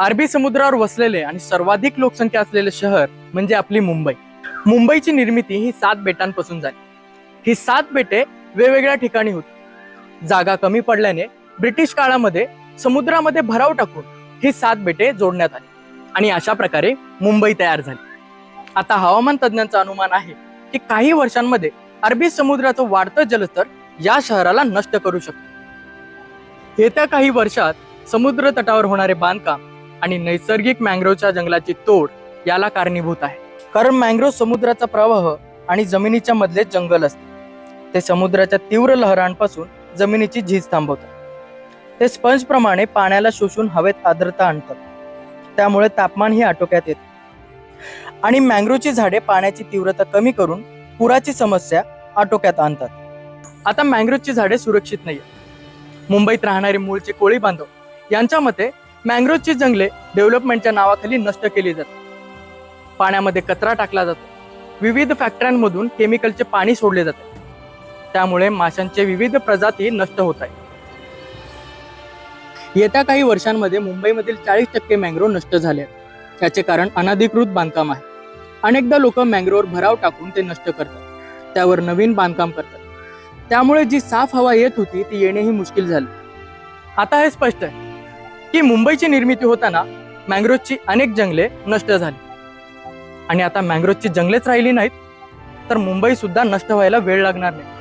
अरबी समुद्रावर वसलेले आणि सर्वाधिक लोकसंख्या असलेले शहर म्हणजे आपली मुंबई. मुंबईची निर्मिती ही सात बेटांपासून झाली. ही सात बेटे वेगवेगळ्या ठिकाणी होती. जागा कमी पडल्याने ब्रिटिश काळामध्ये समुद्रामध्ये भराव टाकून ही सात बेटे जोडण्यात आली आणि अशा प्रकारे मुंबई तयार झाली. आता हवामान तज्ज्ञांचं अनुमान आहे की काही वर्षांमध्ये अरबी समुद्राचं वाढतं जलस्तर या शहराला नष्ट करू शकतो. येत्या काही वर्षात समुद्र तटावर होणारे बांधकाम आणि नैसर्गिक मँग्रोवच्या जंगलाची तोड याला कारणीभूत आहे. कारण मँग्रोव समुद्राचा प्रवाह आणि जमिनीच्या मधले जंगल असते. ते समुद्राच्या तीव्र लहरांपासून जमिनीची झीज थांबवतात. ते स्पंज प्रमाणे पाण्याला शोषून हवेत आर्द्रता आणतात. त्यामुळे तापमानही आटोक्यात येते. आणि मँग्रोव्हची झाडे पाण्याची तीव्रता कमी करून पुराची समस्या आटोक्यात आणतात. आता मँग्रोवची झाडे सुरक्षित नाही मुंबईत राहणारे मूळचे कोळी बांधव यांच्या मते मँग्रोवची जंगले डेव्हलपमेंटच्या नावाखाली नष्ट केली जातात. पाण्यामध्ये कचरा टाकला जातो. विविध फॅक्टऱ्यांमधून केमिकलचे पाणी सोडले जाते. त्यामुळे माशांचे विविध प्रजाती नष्ट होत आहेत. येत्या काही वर्षांमध्ये मुंबईमधील चाळीस टक्के मँग्रोव नष्ट झाले आहेत. याचे कारण अनधिकृत बांधकाम आहे. अनेकदा लोक मँग्रोवर भराव टाकून ते नष्ट करतात. त्यावर नवीन बांधकाम करतात. त्यामुळे जी साफ हवा येत होती ती येणेही मुश्किल झाली. आता हे स्पष्ट आहे. की मुंबईची निर्मिती होताना मँग्रोवची अनेक जंगले नष्ट झाली. आणि आता मँग्रोवची जंगलेच राहिली नाहीत तर मुंबई सुद्धा नष्ट व्हायला वेळ लागणार नाही.